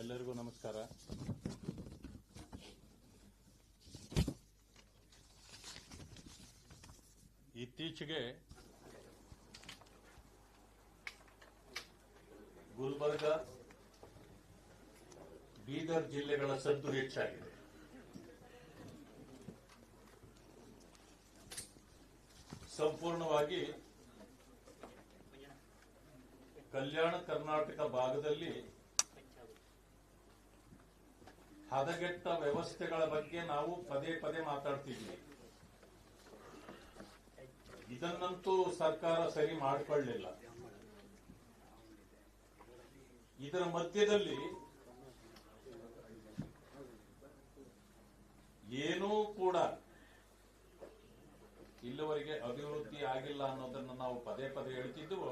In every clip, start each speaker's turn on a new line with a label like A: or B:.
A: ಎಲ್ಲರಿಗೂ ನಮಸ್ಕಾರ. ಇತ್ತೀಚೆಗೆ ಗುಲ್ಬರ್ಗ ಬೀದರ್ ಜಿಲ್ಲೆಗಳ ಸದ್ದು ಹೆಚ್ಚಾಗಿದೆ. ಸಂಪೂರ್ಣವಾಗಿ ಕಲ್ಯಾಣ ಕರ್ನಾಟಕ ಭಾಗದಲ್ಲಿ ಹದಗೆಟ್ಟ ವ್ಯವಸ್ಥೆಗಳ ಬಗ್ಗೆ ನಾವು ಪದೇ ಪದೇ ಮಾತಾಡ್ತಿದ್ವಿ. ಇದನ್ನಂತೂ ಸರ್ಕಾರ ಸರಿ ಮಾಡಿಕೊಳ್ಳಲಿಲ್ಲ ಇದರ ಮಧ್ಯದಲ್ಲಿ ಏನೂ ಕೂಡ ಇಲ್ಲಿವರೆಗೆ ಅಭಿವೃದ್ಧಿ ಆಗಿಲ್ಲ ಅನ್ನೋದನ್ನ ನಾವು ಪದೇ ಪದೇ ಹೇಳ್ತಿದ್ವು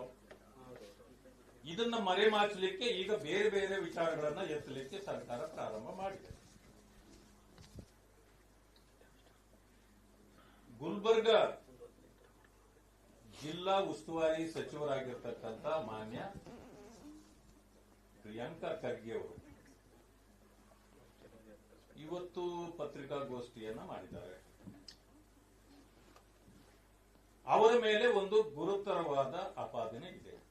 A: ಇದನ್ನ ಮರೆಮಾಚಲಿಕ್ಕೆ ಈಗ ಬೇರೆ ಬೇರೆ ವಿಚಾರಗಳನ್ನ ಎತ್ತಲಿಕ್ಕೆ ಸರ್ಕಾರ ಪ್ರಾರಂಭ ಮಾಡಿದೆ. ಗುಲ್ಬರ್ಗ ಜಿಲ್ಲಾ ಉಸ್ತುವಾರಿ ಸಚಿವರಾಗಿರ್ತಕ್ಕಂಥ ಮಾನ್ಯ ಪ್ರಿಯಾಂಕಾ ಖರ್ಗೆ ಅವರು ಇವತ್ತು ಪತ್ರಿಕಾಗೋಷ್ಠಿಯನ್ನ ಮಾಡಿದ್ದಾರೆ. ಅವರ ಮೇಲೆ ಒಂದು ಗುರುತರವಾದ ಆಪಾದನೆ ಇದೆ.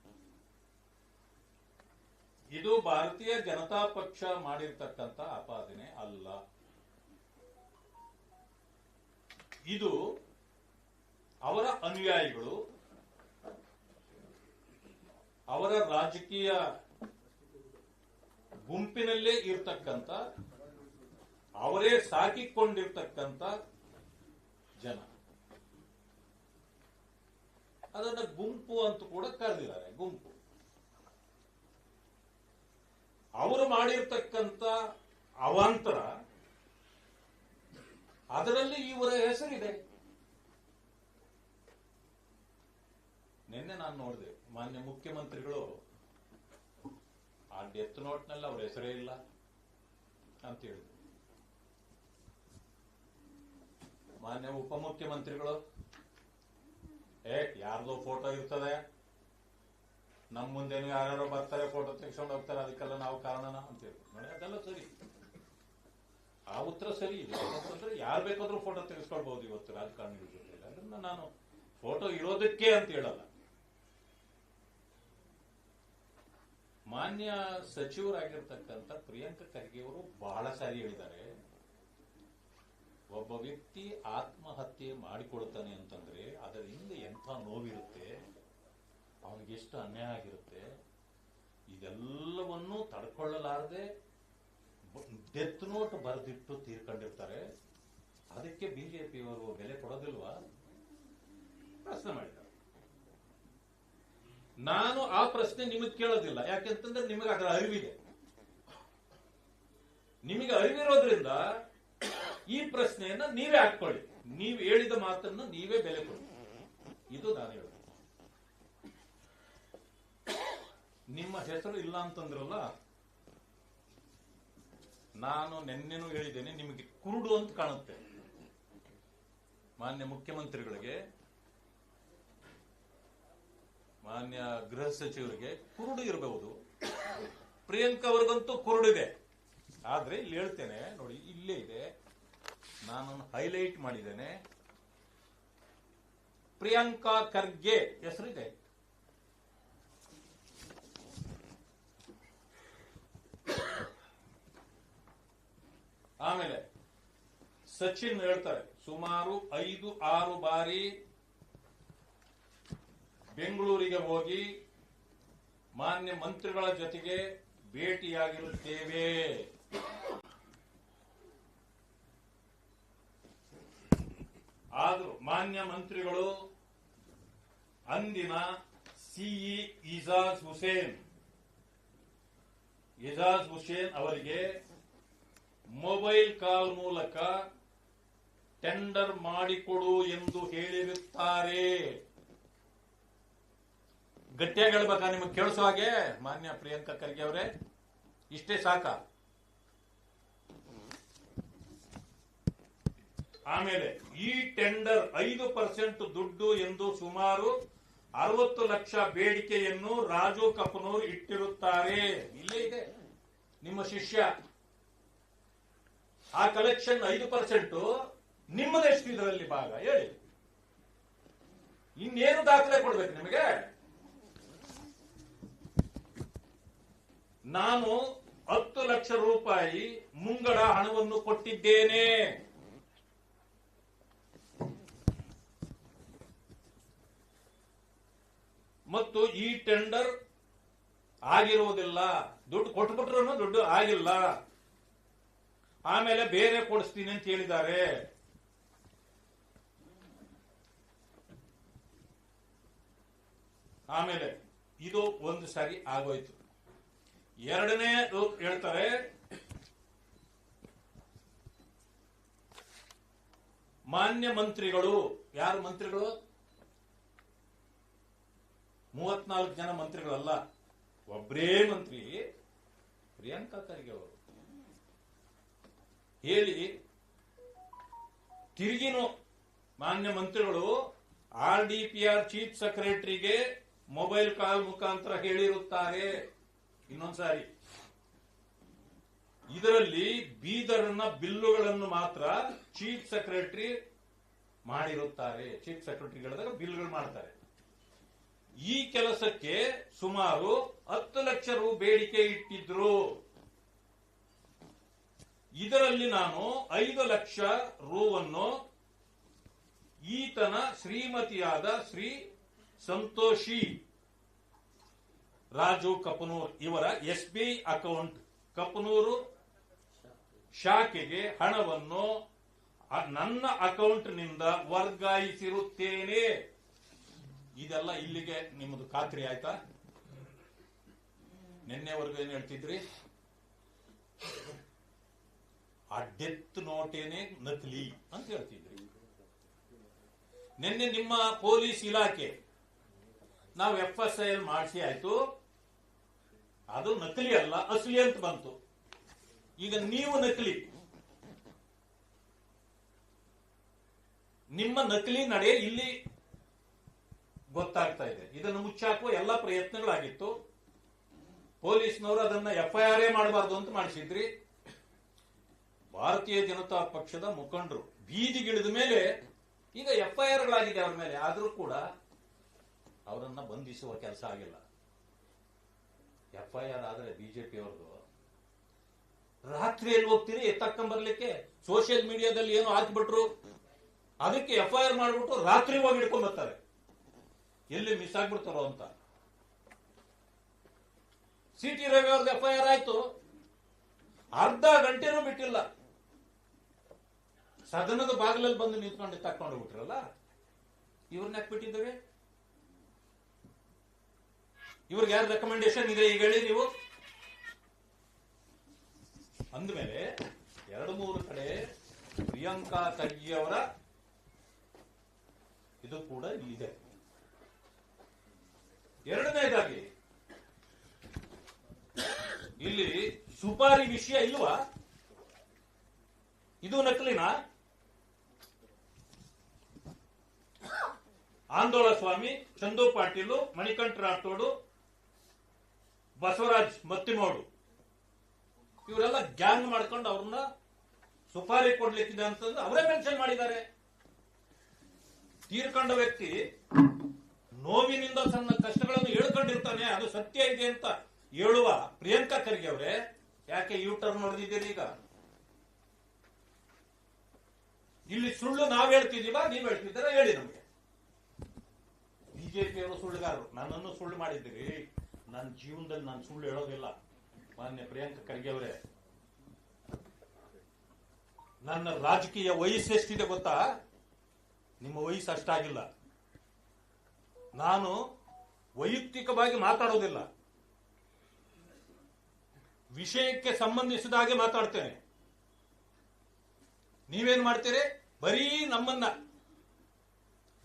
A: ಇದು ಭಾರತೀಯ ಜನತಾ ಪಕ್ಷ ಮಾಡಿರ್ತಕ್ಕಂಥ ಆಪಾದನೆ ಅಲ್ಲ. ಇದು ಅವರ ಅನುಯಾಯಿಗಳು, ಅವರ ರಾಜಕೀಯ ಗುಂಪಿನಲ್ಲೇ ಇರ್ತಕ್ಕಂಥ, ಅವರೇ ಸಾಕಿಕೊಂಡಿರ್ತಕ್ಕಂಥ ಜನ. ಅದನ್ನ ಗುಂಪು ಅಂತ ಕೂಡ ಕರೆದಿದ್ದಾರೆ, ಗುಂಪು. ಅವರು ಮಾಡಿರ್ತಕ್ಕಂಥ ಅವಾಂತರ, ಅದರಲ್ಲಿ ಇವರ ಹೆಸರಿದೆ. ನಿನ್ನೆ ನಾನು ನೋಡಿದೆ, ಮಾನ್ಯ ಮುಖ್ಯಮಂತ್ರಿಗಳು, ಆ ಡೆತ್ ನೋಟ್ನಲ್ಲಿ ಅವ್ರ ಹೆಸರೇ ಇಲ್ಲ ಅಂತ ಹೇಳಿದ್ರು. ಮಾನ್ಯ ಉಪಮುಖ್ಯಮಂತ್ರಿಗಳು, ಏ, ಯಾರ್ದೋ ಫೋಟೋ ಇರ್ತದೆ. ನಮ್ಮ ಮುಂದೇನು ಯಾರ್ಯಾರೋ ಬರ್ತಾರೆ ಫೋಟೋ ತೆಗೆಸ್ಕೊಂಡು ಹೋಗ್ತಾರೆ, ಅದಕ್ಕೆಲ್ಲ ನಾವು ಕಾರಣನ ಅಂತ ಹೇಳಿ ನೋಡಿ, ಅದೆಲ್ಲ ಸರಿ. ಆ ಉತ್ತರ ಸರಿ ಇದೆ. ಯಾಕಂತಂದ್ರೆ ಯಾರು ಬೇಕಾದ್ರೂ ಫೋಟೋ ತೆಗೆಸ್ಕೊಳ್ಬಹುದು ಇವತ್ತು ರಾಜಕಾರಣಿಗಳ ಜೊತೆ ಅದನ್ನ ನಾನು ಫೋಟೋ ಇರೋದಕ್ಕೆ ಅಂತ ಹೇಳಲ್ಲ. ಮಾನ್ಯ ಸಚಿವರಾಗಿರ್ತಕ್ಕಂಥ ಪ್ರಿಯಾಂಕ ಖರ್ಗೆ ಅವರು ಬಹಳ ಸಾರಿ ಹೇಳಿದ್ದಾರೆ. ಒಬ್ಬ ವ್ಯಕ್ತಿ ಆತ್ಮಹತ್ಯೆ ಮಾಡಿಕೊಳ್ತಾನೆ ಅಂತಂದ್ರೆ ಅದರ ಹಿಂದೆ ಎಂಥ ನೋವಿರುತ್ತೆ? ಅವನಿಗೆ ಎಷ್ಟು ಅನ್ಯಾಯ ಆಗಿರುತ್ತೆ, ಇದೆಲ್ಲವನ್ನೂ ತಡ್ಕೊಳ್ಳಲಾರದೆ ಡೆತ್ ನೋಟ್ ಬರೆದಿಟ್ಟು ತೀರ್ಕೊಂಡಿರ್ತಾರೆ. ಅದಕ್ಕೆ ಬಿಜೆಪಿಯವರು ಬೆಲೆ ಕೊಡೋದಿಲ್ವಾ? ಪ್ರಶ್ನೆ ಮಾಡಿದ್ದಾರೆ. ನಾನು ಆ ಪ್ರಶ್ನೆ ನಿಮಗೆ ಕೇಳೋದಿಲ್ಲ. ಯಾಕೆಂತಂದ್ರೆ ನಿಮಗೆ ಅದರ ಅರಿವಿದೆ. ನಿಮಗೆ ಅರಿವಿರೋದ್ರಿಂದ ಈ ಪ್ರಶ್ನೆಯನ್ನ ನೀವೇ ಹಾಕೊಳ್ಳಿ ನೀವು ಹೇಳಿದ ಮಾತನ್ನ ನೀವೇ ಬೆಲೆ ಕೊಡಿ. ಇದು ನಾನು ಹೇಳೋದು. ನಿಮ್ಮ ಹೆಸರು ಇಲ್ಲ ಅಂತಂದ್ರಲ್ಲ, ನಾನು ನಿನ್ನೆನೂ ಹೇಳಿದ್ದೇನೆ, ನಿಮಗೆ ಕುರುಡು ಅಂತ ಕಾಣುತ್ತೆ. ಮಾನ್ಯ ಮುಖ್ಯಮಂತ್ರಿಗಳಿಗೆ, ಮಾನ್ಯ ಗೃಹ ಸಚಿವರಿಗೆ ಕುರುಡು ಇರಬಹುದು. ಪ್ರಿಯಾಂಕಾ ಅವ್ರಿಗಂತೂ ಕುರುಡಿದೆ ಆದ್ರೆ ಇಲ್ಲಿ ಹೇಳ್ತೇನೆ, ನೋಡಿ, ಇಲ್ಲೇ ಇದೆ. ನಾನು ಹೈಲೈಟ್ ಮಾಡಿದ್ದೇನೆ. ಪ್ರಿಯಾಂಕಾ ಖರ್ಗೆ ಹೆಸರಿದೆ ಆಮೇಲೆ ಸಚಿನ್ ಹೇಳ್ತಾರೆ, ಸುಮಾರು ಐದು, ಆರು ಬಾರಿ ಬೆಂಗಳೂರಿಗೆ ಹೋಗಿ ಮಾನ್ಯ ಮಂತ್ರಿಗಳ ಜೊತೆಗೆ ಭೇಟಿಯಾಗಿರುತ್ತೇವೆ. ಆದರೂ ಮಾನ್ಯ ಮಂತ್ರಿಗಳು ಅಂದಿನ ಸಿಇ ಇಜಾಜ್ ಹುಸೇನ್ ಇಜಾಜ್ ಹುಸೇನ್ ಅವರಿಗೆ ಮೊಬೈಲ್ ಕಾಲ್ ಮೂಲಕ ಟೆಂಡರ್ ಮಾಡಿಕೊಡು ಎಂದು ಹೇಳಿರುತ್ತಾರೆ. ಗಟ್ಟಿಯಾಗಿ ಹೇಳ್ಬೇಕಾ ನಿಮಗೆ ಕೇಳಿಸೋ ಹಾಗೆ? ಮಾನ್ಯ ಪ್ರಿಯಾಂಕಾ ಖರ್ಗೆ ಅವರೇ, ಇಷ್ಟೇ ಸಾಕ? ಆಮೇಲೆ, ಈ ಟೆಂಡರ್ ಐದು ಪರ್ಸೆಂಟ್ ದುಡ್ಡು ಎಂದು ಸುಮಾರು ಅರವತ್ತು ಲಕ್ಷ ಬೇಡಿಕೆಯನ್ನು ರಾಜು ಕಪನೂರ್ ಇಟ್ಟಿರುತ್ತಾರೆ. ಇಲ್ಲೇ ಇದೆ. ನಿಮ್ಮ ಶಿಷ್ಯ. ಆ ಕಲೆಕ್ಷನ್ ಐದು ಪರ್ಸೆಂಟ್ ನಿಮ್ಮದೆಷ್ಟು ಇದರಲ್ಲಿ ಭಾಗ. ಹೇಳಿ. ಇನ್ನೇನು ದಾಖಲೆ ಕೊಡ್ಬೇಕು ನಿಮಗೆ? ನಾನು ಹತ್ತು ಲಕ್ಷ ರೂಪಾಯಿ ಮುಂಗಡ ಹಣವನ್ನು ಕೊಟ್ಟಿದ್ದೇನೆ. ಮತ್ತು ಈ ಟೆಂಡರ್ ಆಗಿರುವುದಿಲ್ಲ ದುಡ್ಡು ಕೊಟ್ಬಿಟ್ರು ದುಡ್ಡು ಆಗಿಲ್ಲ. ಆಮೇಲೆ ಬೇರೆ ಕೊಡಿಸ್ತೀನಿ ಅಂತ ಹೇಳಿದ್ದಾರೆ. ಆಮೇಲೆ ಇದು ಒಂದು ಸಾರಿ ಆಗೋಯ್ತು. ಎರಡನೇ ಹೇಳ್ತಾರೆ, ಮಾನ್ಯ ಮಂತ್ರಿಗಳು, ಯಾರು ಮಂತ್ರಿಗಳು? ಮೂವತ್ನಾಲ್ಕು ಜನ ಮಂತ್ರಿಗಳಲ್ಲ ಒಬ್ಬರೇ ಮಂತ್ರಿ, ಪ್ರಿಯಾಂಕಾ ಖರ್ಗೆ ಅವರು. ಹೇಳಿ, ತಿರುಗಿನು ಮಾನ್ಯ ಮಂತ್ರಿಗಳು, R D P R chief ಸೆಕ್ರೆಟರಿಗೆ mobile call ಮುಖಾಂತರ ಹೇಳಿರುತ್ತಾರೆ. ಇನ್ನೊಂದ್ಸಾರಿ, ಇದರಲ್ಲಿ ಬೀದರ್ನ ಬಿಲ್ಲುಗಳನ್ನು ಮಾತ್ರ ಚೀಫ್ ಸೆಕ್ರೆಟರಿ ಮಾಡಿರುತ್ತಾರೆ. ಚೀಫ್ ಸೆಕ್ರೆಟರಿಗಳಿದಾಗ ಬಿಲ್ಗಳು ಮಾಡ್ತಾರೆ. ಈ ಕೆಲಸಕ್ಕೆ ಸುಮಾರು ಹತ್ತು ಲಕ್ಷ ರು ಬೇಡಿಕೆ ಇಟ್ಟಿದ್ರು. ಇದರಲ್ಲಿ ನಾನು ಐದು ಲಕ್ಷ ರೂವನ್ನು ಈತನ ಶ್ರೀಮತಿಯಾದ ಶ್ರೀ ಸಂತೋಷಿ ರಾಜು ಕಪನೂರ್ ಇವರ ಎಸ್ ಬಿ ಅಕೌಂಟ್ ಕಪನೂರು ಶಾಖೆಗೆ ಹಣವನ್ನು ನನ್ನ ಅಕೌಂಟ್ನಿಂದ ವರ್ಗಾಯಿಸಿರುತ್ತೇನೆ. ಇದೆಲ್ಲ ಇಲ್ಲಿಗೆ ನಿಮ್ಮದು ಖಾತ್ರಿ ಆಯ್ತಾ? ನಿನ್ನೆವರೆಗೂ ಏನ್ ಹೇಳ್ತಿದ್ರಿ? ಆ ಡೆತ್ ನೋಟೇನೆ ನಕಲಿ ಅಂತ ಹೇಳ್ತಿದ್ರಿ. ನಿನ್ನೆ ನಿಮ್ಮ ಪೊಲೀಸ್ ಇಲಾಖೆ ನಾವು ಎಫ್ ಎಸ್ ಐ ಎಲ್ ಮಾಡಿಸಿ ಆಯ್ತು. ಅದು ನಕಲಿ ಅಲ್ಲ, ಅಸಲಿ ಅಂತ ಬಂತು. ಈಗ ನೀವು ನಕಲಿ. ನಿಮ್ಮ ನಕಲಿ ನಡೆ ಇಲ್ಲಿ ಗೊತ್ತಾಗ್ತಾ ಇದೆ. ಇದನ್ನು ಮುಚ್ಚಾಕುವ ಎಲ್ಲ ಪ್ರಯತ್ನಗಳಾಗಿತ್ತು. ಪೊಲೀಸ್ನವರು ಅದನ್ನ ಎಫ್ಐಆರ್ ಮಾಡಬಾರ್ದು ಅಂತ ಮಾಡಿಸಿದ್ರಿ. ಭಾರತೀಯ ಜನತಾ ಪಕ್ಷದ ಮುಖಂಡರು, ಬೀದಿಗಿಳಿದ ಮೇಲೆ ಈಗ ಎಫ್ಐಆರ್ ಗಳಾಗಿದೆ ಅವ್ರ ಮೇಲೆ, ಆದರೂ ಕೂಡ ಅವರನ್ನ ಬಂಧಿಸುವ ಕೆಲಸ ಆಗಿಲ್ಲ. ಎಫ್ಐಆರ್ ಆದರೆ ಬಿಜೆಪಿ ಅವ್ರದ್ದು ರಾತ್ರಿಯಲ್ಲಿ ಹೋಗ್ತೀರಿ ಎತ್ತಕ್ಕಂಬರ್ಲಿಕ್ಕೆ ಸೋಷಿಯಲ್ ಮೀಡಿಯಾದಲ್ಲಿ ಏನು ಹಾಕಿಬಿಟ್ರು ಅದಕ್ಕೆ ಎಫ್ಐಆರ್ ಮಾಡಿಬಿಟ್ಟು ರಾತ್ರಿ ಹೋಗಿ ಹಿಡ್ಕೊಂಡ್ ಬರ್ತಾರೆ. ಎಲ್ಲಿ ಮಿಸ್ ಆಗ್ಬಿಡ್ತಾರೋ ಅಂತ. ಸಿ ಟಿ ರವಿ ಅವ್ರದ್ದು ಎಫ್ಐಆರ್ ಆಯ್ತು. ಅರ್ಧ ಗಂಟೆನೂ ಬಿಟ್ಟಿಲ್ಲ. ಸದನದ ಬಾಗಿಲಲ್ಲಿ ಬಂದು ನಿಂತ್ಕೊಂಡು ತಕ್ಕೊಂಡು ಬಿಟ್ರಲ್ಲ ಇವ್ರನ್ನ ಬಿಟ್ಟಿದ್ದಾರೆ? ಇವ್ರಿಗೆ ಯಾರು ರೆಕಮೆಂಡೇಶನ್ ಇದೆ ಈಗ ಹೇಳಿ ನೀವು? ಅಂದಮೇಲೆ ಎರಡು ಮೂರು ಕಡೆ ಪ್ರಿಯಾಂಕಾ ಖರ್ಗೆ ಅವರ ಇದು ಕೂಡ ಇದೆ. ಎರಡನೇದಾಗಿ, ಇಲ್ಲಿ ಸುಪಾರಿ ವಿಷಯ ಇಲ್ವಾ? ಇದು ನಕಲಿನಾ? ಸ್ವಾಮಿ, ಚಂದು ಪಾಟೀಲು, ಮಣಿಕಂಠ ರಾಠೋಡು ಬಸವರಾಜ್ ಮತ್ತಿಮೋಡು ಇವರೆಲ್ಲ ಗ್ಯಾಂಗ್ ಮಾಡ್ಕೊಂಡು ಅವ್ರನ್ನ ಸುಪಾರಿ ಕೊಡ್ಲಿಕ್ಕಿದೆ ಅಂತಂದ್ರೆ ಅವರೇ ಮೆನ್ಷನ್ ಮಾಡಿದ್ದಾರೆ. ತೀರ್ಕೊಂಡ ವ್ಯಕ್ತಿ ನೋವಿನಿಂದ ತನ್ನ ಕಷ್ಟಗಳನ್ನು ಹೇಳ್ಕೊಂಡಿರ್ತಾನೆ, ಅದು ಸತ್ಯ ಇದೆ ಅಂತ ಹೇಳುವ ಪ್ರಿಯಾಂಕಾ ಖರ್ಗೆ ಅವರೇ. ಯಾಕೆ ಯು ಟರ್ನ್ ನೋಡಿದ್ದೀರಿ ಈಗ? ಇಲ್ಲಿ ಸುಳ್ಳು ನಾವ್ ಹೇಳ್ತಿದೀವ ನೀವ್ ಹೇಳ್ತಿದ್ದೀರಾ, ಹೇಳಿ ನಮಗೆ. ಬಿಜೆಪಿಯವರು ಸುಳ್ಳುಗಾರರು. ನನ್ನನ್ನು ಸುಳ್ಳು ಮಾಡಿದ್ದೀರಿ. ನನ್ನ ಜೀವನದಲ್ಲಿ ನಾನು ಸುಳ್ಳು ಹೇಳೋದಿಲ್ಲ. ಮಾನ್ಯ ಪ್ರಿಯಾಂಕ ಖರ್ಗೆ ಅವರೇ. ನನ್ನ ರಾಜಕೀಯ ವಯಸ್ಸು ಎಷ್ಟಿದೆ ಗೊತ್ತಾ? ನಿಮ್ಮ ವಯಸ್ಸು ಅಷ್ಟಾಗಿಲ್ಲ. ನಾನು ವೈಯಕ್ತಿಕವಾಗಿ ಮಾತಾಡೋದಿಲ್ಲ. ವಿಷಯಕ್ಕೆ ಸಂಬಂಧಿಸಿದ ಹಾಗೆ ಮಾತಾಡ್ತೇನೆ. ನೀವೇನ್ ಮಾಡ್ತೀರಿ? ಬರೀ ನಮ್ಮನ್ನ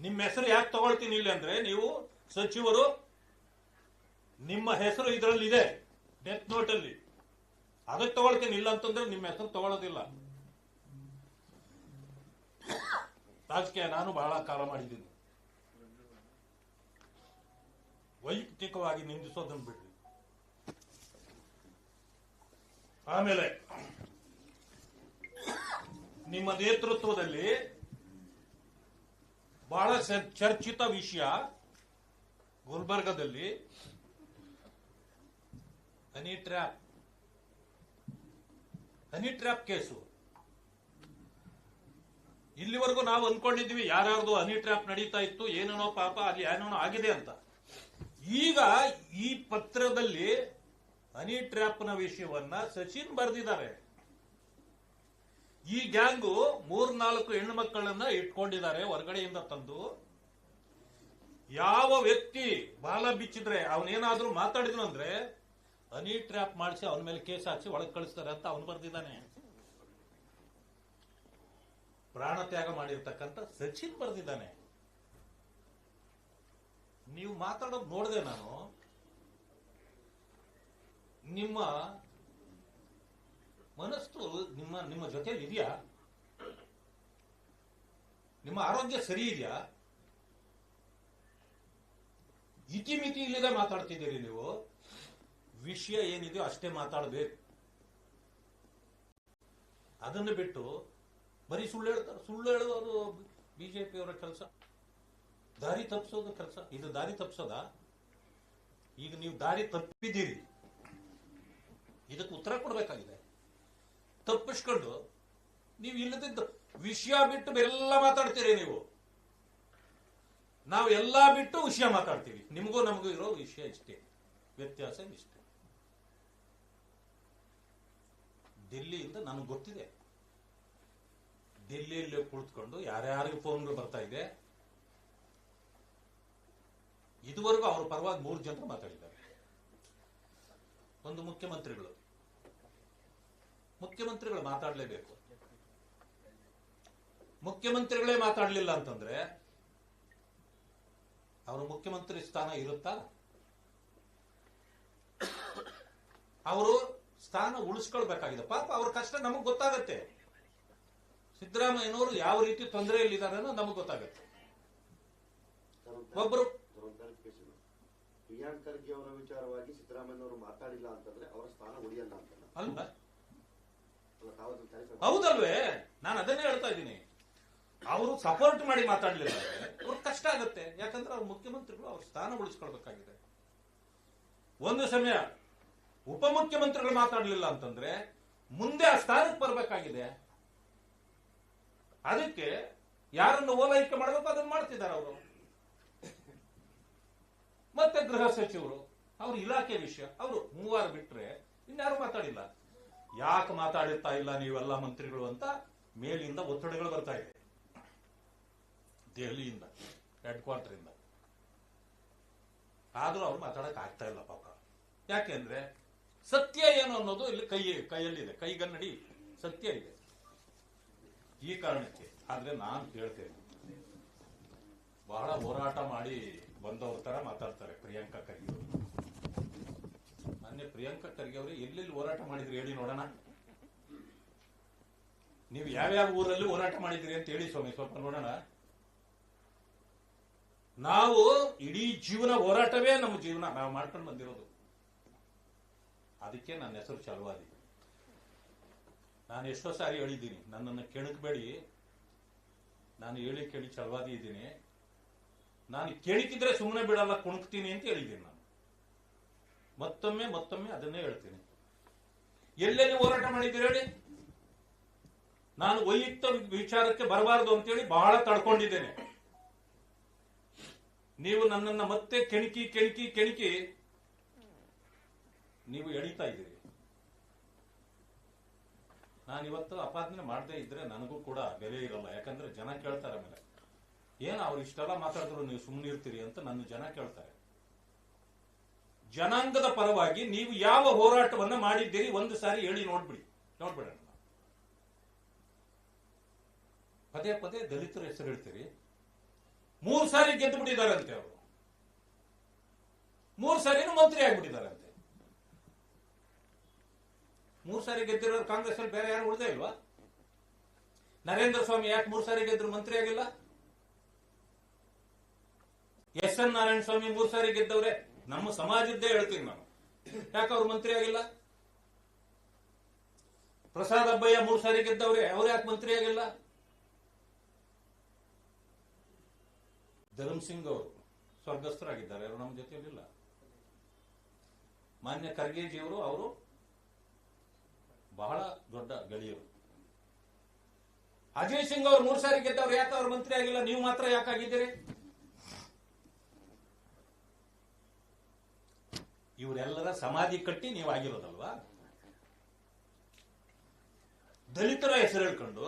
A: ನಿಮ್ಮ ಹೆಸರು ಯಾಕೆ ತಗೊಳ್ತೀನಿ ಇಲ್ಲಿ ಅಂದ್ರೆ ನೀವು ಸಚಿವರು ನಿಮ್ಮ ಹೆಸರು ಇದರಲ್ಲಿ ಇದೆ ಡೆತ್ ನೋಟ್ ಅಲ್ಲಿ. ಅದಕ್ಕೆ ತಗೊಳ್ತೀನಿ, ಇಲ್ಲ ಅಂತಂದ್ರೆ ನಿಮ್ಮ ಹೆಸರು ತಗೊಳ್ಳೋದಿಲ್ಲ. ರಾಜಕೀಯ ನಾನು ಬಹಳ ಕಾಲ ಮಾಡಿದ್ದೀನಿ. ವೈಯಕ್ತಿಕವಾಗಿ ನಿಂದಿಸೋದನ್ನು ಬಿಡ್ರಿ.
B: ಆಮೇಲೆ, ನಿಮ್ಮ ನೇತೃತ್ವದಲ್ಲಿ ಬಹಳ ಚರ್- ಚರ್ಚಿತ ವಿಷಯ ಗುಲ್ಬರ್ಗದಲ್ಲಿ. Honey trap. Honey trap case. ಇಲ್ಲಿವರೆಗೂ ನಾವು ಅಂದ್ಕೊಂಡಿದ್ವಿ ಯಾರ್ಯಾರ್ದು ಹನಿ ಟ್ರ್ಯಾಪ್ ನಡೀತಾ ಇತ್ತು, ಏನೇನೋ ಪಾಪ ಅಲ್ಲಿ ಏನೇನೋ ಆಗಿದೆ ಅಂತ. ಈಗ ಈ ಪತ್ರದಲ್ಲಿ ಹನಿ ಟ್ರ್ಯಾಪ್ನ ವಿಷಯವನ್ನ ಸಚಿನ್ ಬರೆದಿದ್ದಾರೆ. ಈ ಗ್ಯಾಂಗು ಮೂರ್ನಾಲ್ಕು ಹೆಣ್ಣು ಮಕ್ಕಳನ್ನ ಇಟ್ಕೊಂಡಿದ್ದಾರೆ, ಹೊರಗಡೆಯಿಂದ ತಂದು. ಯಾವ ವ್ಯಕ್ತಿ ಬಾಲ ಬಿಚ್ಚಿದ್ರೆ, ಅವನೇನಾದ್ರೂ ಮಾತಾಡಿದ್ರು ಅಂದ್ರೆ, ಹನಿ ಟ್ರ್ಯಾಪ್ ಮಾಡಿಸಿ ಅವನ ಮೇಲೆ ಕೇಸ್ ಹಾಕಿಸಿ ಒಳಗೆ ಕಳಿಸ್ತಾರೆ ಅಂತ ಅವನು ಬರೆದಿದ್ದಾನೆ. ಪ್ರಾಣ ತ್ಯಾಗ ಮಾಡಿರ್ತಕ್ಕಂಥ ಸಚಿನ್ ಬರೆದಿದ್ದಾನೆ. ನೀವು ಮಾತಾಡೋದು ನೋಡಿದೆ ನಾನು. ನಿಮ್ಮ ಮನಸ್ಸು ನಿಮ್ಮ ನಿಮ್ಮ ಜೊತೆಯಲ್ಲಿ ಇದೆಯಾ? ನಿಮ್ಮ ಆರೋಗ್ಯ ಸರಿ ಇದೆಯಾ? ಇತಿಮಿತಿ ಇಲ್ಲದೆ ಮಾತಾಡ್ತಿದ್ದೀರಿ ನೀವು. ವಿಷಯ ಏನಿದೆಯೋ ಅಷ್ಟೇ ಮಾತಾಡಬೇಕು. ಅದನ್ನು ಬಿಟ್ಟು ಬರೀ ಸುಳ್ಳು ಹೇಳ್ತಾರೆ ಸುಳ್ಳು ಹೇಳೋದು ಬಿಜೆಪಿಯವರ ಕೆಲಸ? ದಾರಿ ತಪ್ಪಿಸೋದು ಕೆಲಸ? ಇದು ದಾರಿ ತಪ್ಪಿಸೋದ? ಈಗ ನೀವು ದಾರಿ ತಪ್ಪಿದ್ದೀರಿ. ಇದಕ್ಕೆ ಉತ್ತರ ಕೊಡಬೇಕಾಗಿದೆ. ತಪ್ಪಿಸ್ಕೊಂಡು ನೀವು ಇಲ್ಲದಿದ್ದು ವಿಷಯ ಬಿಟ್ಟು ಎಲ್ಲ ಮಾತಾಡ್ತೀರಿ ನೀವು. ನಾವು ಎಲ್ಲ ಬಿಟ್ಟು ವಿಷಯ ಮಾತಾಡ್ತೀವಿ. ನಿಮಗೂ ನಮಗೂ ಇರೋ ವಿಷಯ ಇಷ್ಟೇ. ವ್ಯತ್ಯಾಸ ಇಷ್ಟೇ. ಡೆಲ್ಲಿಯಿಂದ ನನಗೆ ಗೊತ್ತಿದೆ. ಡೆಲ್ಲಿಯಲ್ಲಿ ಕುಳಿತುಕೊಂಡು ಯಾರ್ಯಾರಿಗೂ ಫೋನ್ಗಳು ಬರ್ತಾ ಇದೆ. ಇದುವರೆಗೂ ಅವ್ರ ಪರವಾಗಿ ಮೂರು ಜನರು ಮಾತಾಡಿದ್ದಾರೆ. ಒಂದು ಮುಖ್ಯಮಂತ್ರಿಗಳು. ಮುಖ್ಯಮಂತ್ರಿಗಳು ಮಾತಾಡಲೇಬೇಕು. ಮುಖ್ಯಮಂತ್ರಿಗಳೇ ಮಾತಾಡಲಿಲ್ಲ ಅಂತಂದ್ರೆ ಅವರು ಮುಖ್ಯಮಂತ್ರಿ ಸ್ಥಾನ ಇರುತ್ತಾ? ಅವರು ಸ್ಥಾನ ಉಳಿಸ್ಕೊಳ್ಬೇಕಾಗಿದೆ. ಪಾಪ ಅವ್ರ ಕಷ್ಟ ನಮಗ್ ಗೊತ್ತಾಗತ್ತೆ. ಸಿದ್ದರಾಮಯ್ಯನವರು ಯಾವ ರೀತಿ ತೊಂದರೆಯಲ್ಲಿದ್ದಾರೆ ಅನ್ನೋದು ನಮಗ್ ಗೊತ್ತಾಗತ್ತೆ.
C: ಕ್ಲಾರಿಫಿಕೇಶನ್ ಪ್ರಿಯಾಂಕ್ ಖರ್ಗೆ ಅವರ ವಿಚಾರವಾಗಿ ಸಿದ್ದರಾಮಯ್ಯನವರು ಮಾತಾಡಿಲ್ಲ ಅಂತಂದ್ರೆ ಅವರ ಸ್ಥಾನ ಉಳಿಯಲ್ಲ
A: ಅಲ್ವಾ
C: ಅಲ್ಲ, ತಾವು ಅದನ್ನ clarify ಮಾಡಿ.
A: ಹೌದಲ್ವೇ? ನಾನು ಅದನ್ನೇ ಹೇಳ್ತಾ ಇದ್ದೀನಿ. ಅವರು ಸಪೋರ್ಟ್ ಮಾಡಿ ಮಾತಾಡ್ಲಿಲ್ಲ ಅವ್ರಿಗೆ ಕಷ್ಟ ಆಗುತ್ತೆ. ಯಾಕಂದ್ರೆ ಅವ್ರ ಮುಖ್ಯಮಂತ್ರಿಗಳು ಅವ್ರ ಸ್ಥಾನ ಉಳಿಸ್ಕೊಳ್ಬೇಕಾಗಿದೆ. ಒಂದು ಸಮಯ ಉಪಮುಖ್ಯಮಂತ್ರಿಗಳು ಮಾತಾಡಲಿಲ್ಲ ಅಂತಂದ್ರೆ ಮುಂದೆ ಆ ಸ್ಥಾನಕ್ಕೆ ಬರಬೇಕಾಗಿದೆ. ಅದಕ್ಕೆ ಯಾರನ್ನು ಓಲೈಕೆ ಮಾಡಬೇಕು ಅದನ್ನ ಮಾಡ್ತಿದ್ದಾರೆ ಅವರು. ಮತ್ತೆ ಗೃಹ ಸಚಿವರು, ಅವ್ರ ಇಲಾಖೆ ವಿಷಯ, ಅವರು ಮೂವಾರು ಬಿಟ್ರೆ ಇನ್ಯಾರು ಮಾತಾಡಿಲ್ಲ. ಯಾಕೆ ಮಾತಾಡಿರ್ತಾ ಇಲ್ಲ ನೀವೆಲ್ಲ ಮಂತ್ರಿಗಳು ಅಂತ ಮೇಲಿಂದ ಒತ್ತಡಗಳು ಬರ್ತಾ ಇದೆ. ದೆಹಲಿಯಿಂದ ಹೆಡ್ ಕ್ವಾರ್ಟರ್ ಇಂದ. ಆದ್ರೂ ಅವ್ರು ಮಾತಾಡಕ್ ಆಗ್ತಾ ಇಲ್ಲ ಪಾಪ. ಯಾಕೆಂದ್ರೆ ಸತ್ಯ ಏನು ಅನ್ನೋದು ಇಲ್ಲಿ ಕೈ, ಕೈಯಲ್ಲಿದೆ ಕೈಗನ್ನಡಿ ಸತ್ಯ ಇದೆ. ಈ ಕಾರಣಕ್ಕೆ, ಆದ್ರೆ ನಾನು ಹೇಳ್ತೇನೆ, ಬಹಳ ಹೋರಾಟ ಮಾಡಿ ಬಂದವ್ರ ತರ ಮಾತಾಡ್ತಾರೆ ಪ್ರಿಯಾಂಕಾ ಖರ್ಗೆ ಮೊನ್ನೆ ಪ್ರಿಯಾಂಕಾ ಖರ್ಗೆ ಅವರು, ಎಲ್ಲೆಲ್ಲಿ ಹೋರಾಟ ಮಾಡಿದ್ರಿ ಹೇಳಿ ನೋಡೋಣ. ನೀವು ಯಾವ್ಯಾವ ಊರಲ್ಲಿ ಹೋರಾಟ ಮಾಡಿದ್ರಿ ಅಂತ ಹೇಳಿ ಸ್ವಾಮಿ, ಸ್ವಲ್ಪ ನೋಡೋಣ. ನಾವು ಇಡೀ ಜೀವನ ಹೋರಾಟವೇ ನಮ್ಮ ಜೀವನ, ನಾವು ಮಾಡ್ಕೊಂಡು ಬಂದಿರೋದು. ಅದಕ್ಕೆ ನನ್ನ ಹೆಸರು ಚಲವಾದಿ. ನಾನು ಎಷ್ಟೋ ಸಾರಿ ಹೇಳಿದ್ದೀನಿ, ನನ್ನನ್ನು ಕೆಣಕಬೇಡಿ. ನಾನು ಹೇಳಿ ಕೇಳಿ ಚಲವಾದಿ ಇದ್ದೀನಿ. ನಾನು ಕೇಳಿಕಿದ್ರೆ ಸುಮ್ಮನೆ ಬಿಡಲ್ಲ, ಕುಣಕ್ತೀನಿ ಅಂತ ಹೇಳಿದ್ದೀನಿ ನಾನು. ಮತ್ತೊಮ್ಮೆ ಮತ್ತೊಮ್ಮೆ ಅದನ್ನೇ ಹೇಳ್ತೀನಿ. ಎಲ್ಲೆಲ್ಲಿ ಹೋರಾಟ ಮಾಡಿದ್ದೀರಿ ಹೇಳಿ? ನಾನು ವೈಯಕ್ತ ವಿಚಾರಕ್ಕೆ ಬರಬಾರದು ಅಂತೇಳಿ ಬಹಳ ತಡ್ಕೊಂಡಿದ್ದೇನೆ. ನೀವು ನನ್ನನ್ನ ಮತ್ತೆ ಕೆಣಕಿ ಕೆಣಕಿ ಕೆಣಕಿ ನೀವು ಎಳಿತಾ ಇದ್ದೀರಿ. ನಾನು ಇವತ್ತು ಅಪಾದನೆ ಮಾಡದೇ ಇದ್ರೆ ನನಗೂ ಕೂಡ ಬೆಲೆ ಇರಲ್ಲ. ಯಾಕಂದ್ರೆ ಜನ ಕೇಳ್ತಾರೆ ಮೇಲೆ. ಏನು ಅವ್ರು ಇಷ್ಟೆಲ್ಲ ಮಾತಾಡಿದ್ರು, ನೀವು ಸುಮ್ಮನೆ ಇರ್ತೀರಿ ಅಂತ ನನ್ನ ಜನ ಕೇಳ್ತಾರೆ. ಜನಾಂಗದ ಪರವಾಗಿ ನೀವು ಯಾವ ಹೋರಾಟವನ್ನ ಮಾಡಿದ್ದೀರಿ, ಒಂದು ಸಾರಿ ಹೇಳಿ ನೋಡ್ಬಿಡಿ. ನೋಡ್ಬಿಡೋಣ. ಪದೇ ಪದೇ ದಲಿತರ ಹೆಸರು ಹೇಳ್ತೀರಿ. ಮೂರು ಸಾರಿ ಗೆದ್ದು ಬಿಟ್ಟಿದ್ದಾರಂತೆ ಅವರು. ಮೂರು ಸಾರಿನೂ ಮಂತ್ರಿ ಆಗ್ಬಿಟ್ಟಿದ್ದಾರಂತೆ ಮೂರು ಸಾರಿ ಗೆದ್ದಿರೋರು ಕಾಂಗ್ರೆಸ್ ಅಲ್ಲಿ ಬೇರೆ ಯಾರು ಉಳಿದೇ ಇಲ್ವಾ? ನರೇಂದ್ರ ಸ್ವಾಮಿ ಯಾಕೆ ಮೂರು ಸಾರಿ ಗೆದ್ರು ಮಂತ್ರಿ ಆಗಿಲ್ಲ? ಎಸ್ ಎನ್ ನಾರಾಯಣ ಸ್ವಾಮಿ ಮೂರು ಸಾರಿ ಗೆದ್ದವ್ರೆ. ನಮ್ಮ ಸಮಾಜದ್ದೇ ಹೇಳ್ತೀನಿ ನಾನು. ಯಾಕೆ ಅವ್ರು ಮಂತ್ರಿ ಆಗಿಲ್ಲ? ಪ್ರಸಾದ್ ಅಬ್ಬಯ್ಯ ಮೂರು ಸಾರಿ ಗೆದ್ದವ್ರೆ, ಅವ್ರು ಯಾಕೆ ಮಂತ್ರಿ ಆಗಿಲ್ಲ? ಧರ್ಮ್ ಸಿಂಗ್ ಅವರು ಸ್ವರ್ಗಸ್ಥರಾಗಿದ್ದಾರೆ, ಅವರು ನಮ್ಮ ಜೊತೆಯಲ್ಲಿಲ್ಲ. ಮಾನ್ಯ ಖರ್ಗೆಜಿಯವರು ಅವರು ಬಹಳ ದೊಡ್ಡ ಗೆಳೆಯರು. ಅಜಯ್ ಸಿಂಗ್ ಅವರು ಮೂರು ಸಾರಿ ಗೆದ್ದವರು, ಯಾಕೆ ಅವ್ರು ಮಂತ್ರಿ ಆಗಿಲ್ಲ? ನೀವು ಮಾತ್ರ ಯಾಕಾಗಿದ್ದೀರಿ? ಇವರೆಲ್ಲರ ಸಮಾಧಿ ಕಟ್ಟಿ ನೀವು ಆಗಿರೋದಲ್ವಾ? ದಲಿತರ ಹೆಸರು ಹೇಳ್ಕೊಂಡು,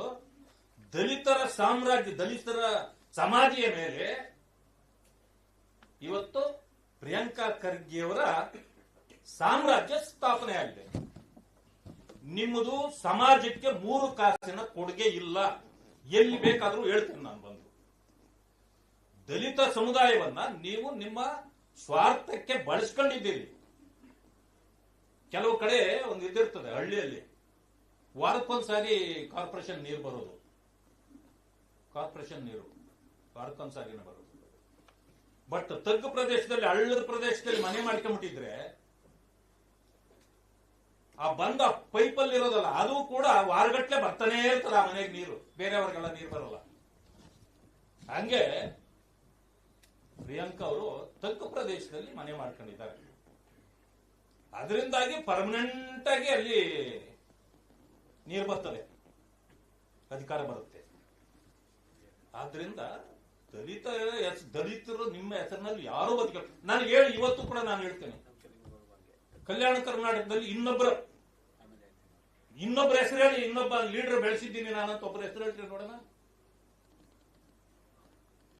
A: ದಲಿತರ ಸಾಮ್ರಾಜ್ಯ, ದಲಿತರ ಸಮಾಧಿಯ ಮೇಲೆ ಇವತ್ತು ಪ್ರಿಯಾಂಕಾ ಖರ್ಗೆಯವರ ಸಾಮ್ರಾಜ್ಯ ಸ್ಥಾಪನೆ ಆಗಿದೆ. ನಿಮ್ಮದು ಸಮಾಜಕ್ಕೆ ಮೂರು ಕಾಸಿನ ಕೊಡುಗೆ ಇಲ್ಲ. ಎಲ್ಲಿ ಬೇಕಾದರೂ ಹೇಳ್ತೀನಿ ನಾನು ಬಂದು. ದಲಿತ ಸಮುದಾಯವನ್ನ ನೀವು ನಿಮ್ಮ ಸ್ವಾರ್ಥಕ್ಕೆ ಬಳಸ್ಕೊಂಡಿದ್ದೀರಿ. ಕೆಲವು ಕಡೆ ಒಂದು ಇದಿರ್ತದೆ ಹಳ್ಳಿಯಲ್ಲಿ. ವಾರಕ್ಕೊಂದ್ಸಾರಿ ಕಾರ್ಪೊರೇಷನ್ ನೀರು ಬರೋದು. ಕಾರ್ಪೊರೇಷನ್ ನೀರು ವಾರಕ್ಕೊಂದ್ಸಾರಿನೇ ಬರೋದು. ಬಟ್ ತಗ್ಗು ಪ್ರದೇಶದಲ್ಲಿ, ಹಳ್ಳದ ಪ್ರದೇಶದಲ್ಲಿ ಮನೆ ಮಾಡ್ಕೊಂಡ್ಬಿಟ್ಟಿದ್ರೆ ಆ ಬಂದ ಪೈಪಲ್ಲಿ ಇರೋದಲ್ಲ, ಅದು ಕೂಡ ವಾರಗಟ್ಟಲೆ ಬರ್ತಾನೆ ಇರ್ತದೆ ಆ ಮನೆಗೆ ನೀರು. ಬೇರೆಯವ್ರಿಗೆಲ್ಲ ನೀರು ಬರಲ್ಲ. ಹಂಗೆ ಪ್ರಿಯಾಂಕಾ ಅವರು ತಗ್ಗು ಪ್ರದೇಶದಲ್ಲಿ ಮನೆ ಮಾಡ್ಕೊಂಡಿದ್ದಾರೆ. ಅದರಿಂದಾಗಿ ಪರ್ಮನೆಂಟ್ ಆಗಿ ಅಲ್ಲಿ ನೀರು ಬರ್ತದೆ. ಅಧಿಕಾರ ಬರುತ್ತೆ. ಆದ್ರಿಂದ ದಲಿತ ದಲಿತರು ನಿಮ್ಮ ಹೆಸರಿನಲ್ಲಿ ಯಾರು ಬದುಕ ನಾನು ಹೇಳಿ, ಇವತ್ತು ಕೂಡ ನಾನು ಹೇಳ್ತೇನೆ. ಕಲ್ಯಾಣ ಕರ್ನಾಟಕದಲ್ಲಿ ಇನ್ನೊಬ್ಬರ ಇನ್ನೊಬ್ಬರ ಹೆಸರು ಹೇಳಿ, ಇನ್ನೊಬ್ಬ ಲೀಡರ್ ಬೆಳೆಸಿದ್ದೀನಿ ನಾನಂತ ಒಬ್ಬರ ಹೆಸರು ಹೇಳ್ತೀನಿ ನೋಡೋಣ?